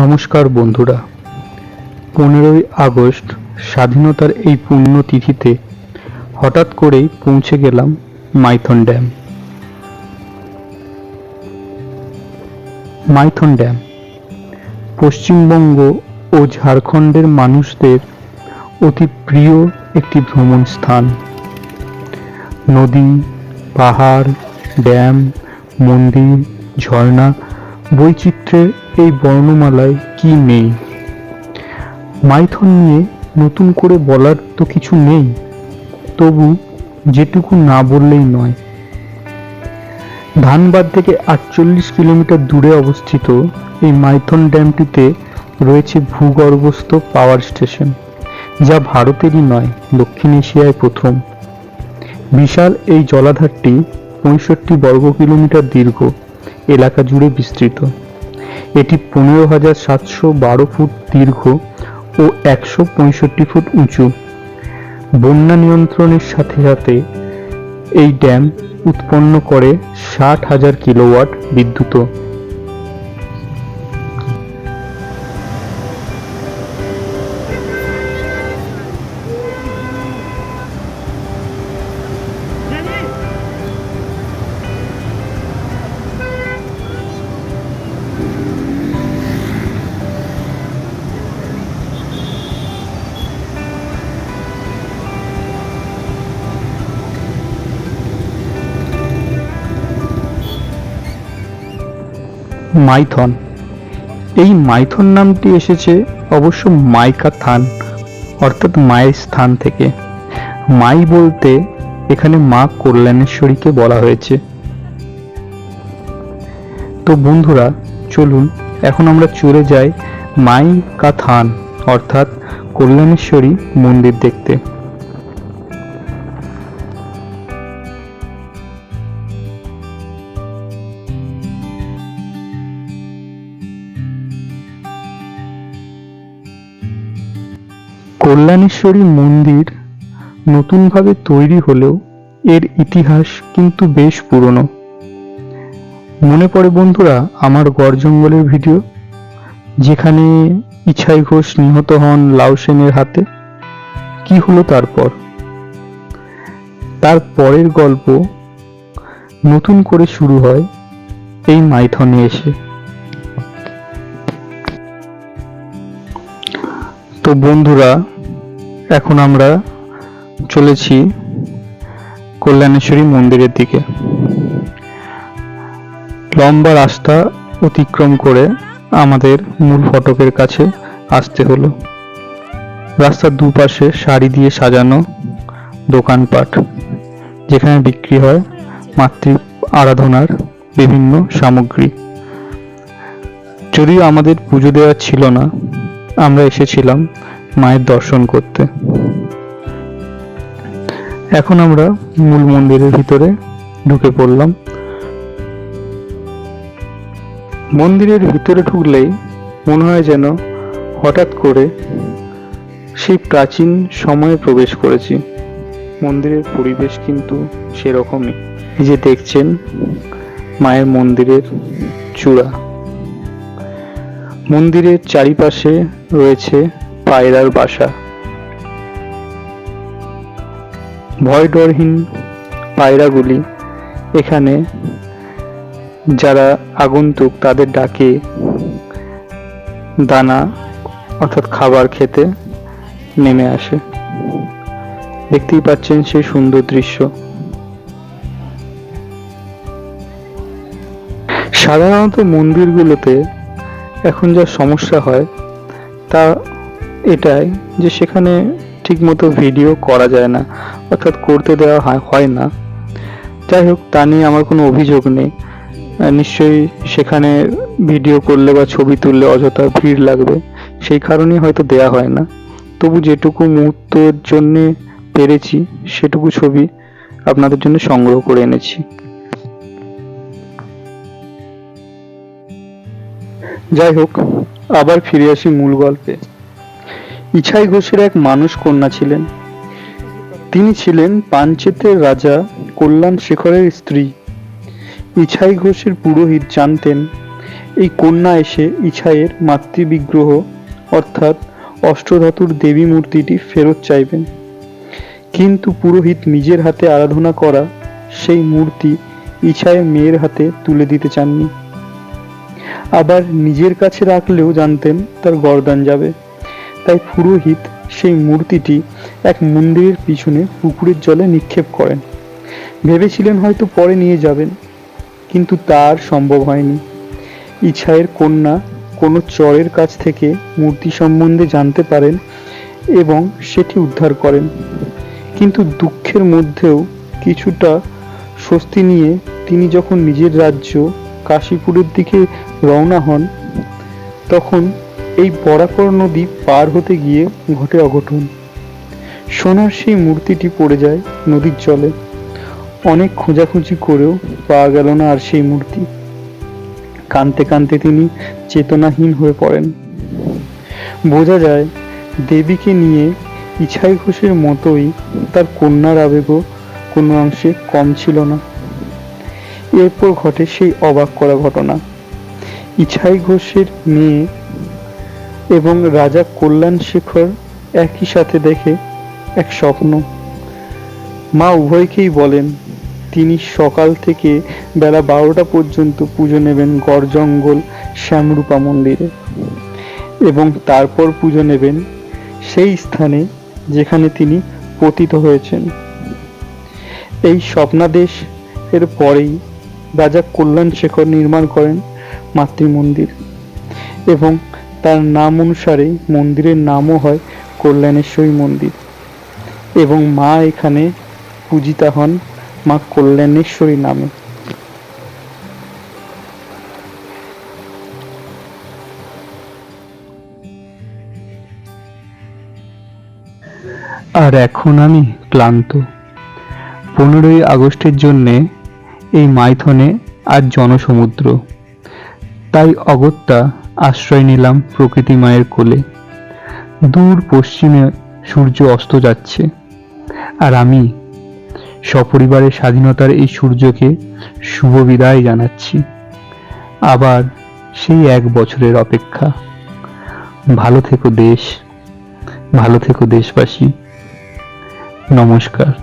নমস্কার বন্ধুরা, পনেরোই আগস্ট স্বাধীনতার এই পুণ্যতিথিতে হঠাৎ করেই পৌঁছে গেলাম মাইথন ড্যাম। মাইথন ড্যাম, পশ্চিমবঙ্গ ও ঝাড়খণ্ডের মানুষদের অতি প্রিয় একটি ভ্রমণ স্থান। নদী, পাহাড়, ড্যাম, মন্দির ঝর্ণা বৈচিত্র্যের এই বর্ণমালায় কি নেই? মাইথন নিয়ে নতুন করে বলার তো কিছু নেই, তবু যেটুকু না বললেই নয়। ধানবাদ থেকে আটচল্লিশ কিলোমিটার দূরে অবস্থিত এই মাইথন ড্যামটিতে রয়েছে ভূগর্ভস্থ পাওয়ার স্টেশন, যা ভারতেরই নয়, দক্ষিণ এশিয়ায় প্রথম। বিশাল এই জলাধারটি পঁয়ষট্টি বর্গ কিলোমিটার দীর্ঘ। এলাকা জুড়ে বিস্তৃত। এটি পনেরো হাজার সাতশো বারো ফুট দীর্ঘ ও একশো পঁয়ষট্টি ফুট উঁচু। বন্যা নিয়ন্ত্রণের সাথে সাথে এই ড্যাম উৎপন্ন করে ষাট হাজার কিলোওয়াট বিদ্যুৎ মাইথন। এই মাইথন নামটি এসেছে অবশ্য মাইকা থান, অর্থাৎ মায়ের স্থান থেকে। মাই বলতে এখানে মা কল্যাণেশ্বরীকে বলা হয়েছে। তো বন্ধুরা, চলুন, এখন আমরা চলে যাই মাই কাথান অর্থাৎ কল্যাণেশ্বরী মন্দির দেখতে। কল্যাণেশ্বরী মন্দির নতুনভাবে তৈরি হলেও এর ইতিহাস কিন্তু বেশ পুরনো। মনে পড়ে বন্ধুরা আমার গড় জঙ্গলের ভিডিও, যেখানে ইছাই ঘোষ নিহত হন লাউ সেনের হাতে। কি হলো তারপর? তার পরের গল্প নতুন করে শুরু হয় এই মাইথনে এসে। তো বন্ধুরা এখন আমরা চলেছি কল্যাণেশ্বরী মন্দিরের দিকে। লম্বা রাস্তা অতিক্রম করে আমাদের মূল ফটকের কাছে আসতে হলো। রাস্তার দুপাশে শাড়ি দিয়ে সাজানো দোকানপাট, যেখানে বিক্রি হয় মাতৃ আরাধনার বিভিন্ন সামগ্রী। যদিও আমাদের পুজো দেওয়া ছিল না, আমরা এসেছিলাম মায়ের দর্শন করতে। এখন আমরা মূল মন্দিরের ভিতরে ঢুকে পড়লাম। মন্দিরের ভিতরে ঢুকলেই মনে হয় যেন হঠাৎ করে সেই প্রাচীন সময়ে প্রবেশ করেছি। মন্দিরের পরিবেশ কিন্তু সেরকমই। এই যে দেখছেন মায়ের মন্দিরের চূড়া। মন্দিরের চারিপাশে রয়েছে পায়রার বাসা। ভয় ডরহীন পায়রাগুলি এখানে যারা আগন্তুক তাদের ডাকে দানা অর্থাৎ খাবার খেতে নেমে আসে। দেখতেই পাচ্ছেন সেই সুন্দর দৃশ্য। সাধারণত মন্দিরগুলোতে এখন যা সমস্যা হয় তা এটাই যে সেখানে ঠিকমতো ভিডিও করা যায় না, অর্থাৎ করতে দেওয়া হয়- না। যাই হোক, তা নিয়ে আমার কোনো অভিযোগ নেই। নিশ্চয়ই সেখানে ভিডিও করলে বা ছবি তুললে অযথা ভিড় লাগবে। সেই কারণেই হয়তো দেয়া হয় না। তবু যেটুকু মুহূর্তের জন্যে পেরেছি, সেটুকু ছবি আপনাদের জন্য সংগ্রহ করে এনেছি। যাই হোক, আবার ফিরে আসি মূল গল্পে। ইছাই ঘোষের এক মানুষ কন্যা ছিলেন। তিনি ছিলেন পাঞ্চেতের রাজা কল্যাণ শেখরের স্ত্রী। ইছাই ঘোষের পুরোহিত জানতেন, এই কন্যা এসে ইছাইয়ের মাতৃবিগ্রহ, অর্থাৎ অষ্টধাতুর দেবী মূর্তিটি ফেরত চাইবেন। কিন্তু পুরোহিত নিজের হাতে আরাধনা করা সেই মূর্তি ইছাইয়ের মেয়ের হাতে তুলে দিতে চাননি। আবার নিজের কাছে রাখলেও জানতেন তার গরদান যাবে। তাই পুরোহিত সেই মূর্তিটি এক মন্দিরের পিছনে পুকুরের জলে নিক্ষেপ করেন। ভেবেছিলেন হয়তো পরে নিয়ে যাবেন, কিন্তু তার সম্ভব হয়নি। ইছায়ের কন্যা কোনো চরের কাছ থেকে মূর্তি সম্বন্ধে জানতে পারেন এবং সেটি উদ্ধার করেন। কিন্তু দুঃখের মধ্যেও কিছুটা স্বস্তি নিয়ে তিনি যখন নিজের রাজ্য কাশীপুরের দিকে রওনা হন, তখন এই বরাকর নদী পার হতে গিয়ে ঘটে অঘটন। সোনার সেই মূর্তিটি পড়ে যায় নদীর জলে। অনেক খোঁজাখুঁজি করেও পাওয়া গেল না আর সেই মূর্তি। কানতে কানতে তিনি চেতনাহীন হয়ে পড়েন। বোঝা যায় দেবীকে নিয়ে ইছাই ঘোষের মতোই তার কন্যার আবেগও কোনো অংশে কম ছিল না। এরপর ঘটে সেই অবাক করা ঘটনা। ইছাই ঘোষের মেয়ে এবং রাজা কল্যাণ শেখর একই সাথে দেখে এক স্বপ্ন। মা উভয়কেই বলেন, তিনি সকাল থেকে বেলা বারোটা পর্যন্ত পুজো নেবেন গড় জঙ্গল শ্যামরূপা মন্দিরে এবং তারপর পুজো নেবেন সেই স্থানে যেখানে তিনি পতিত হয়েছেন। এই স্বপ্নাদেশ এর পরেই রাজা কল্যাণ শেখর নির্মাণ করেন মাতৃমন্দির এবং তার নাম অনুসারে মন্দিরের নামও হয় কল্যাণেশ্বরী মন্দির। এবং মা এখানে পূজিতা হন মা কল্যাণেশ্বরী নামে। আর এখন আমি ক্লান্ত। পনেরোই আগস্টের জন্যে এই মাইথনে আর জনসমুদ্র। তাই অগত্যা আশ্রয় নিলাম প্রকৃতি মায়ের কোলে। দূর পশ্চিমে সূর্য অস্ত যাচ্ছে। আর আমি সপরিবারে স্বাধীনতার এই সূর্যকে শুভ বিদায় জানাচ্ছি। আবার সেই এক বছরের অপেক্ষা। ভালো থেকো দেশ, ভালো থেকো দেশবাসী। নমস্কার।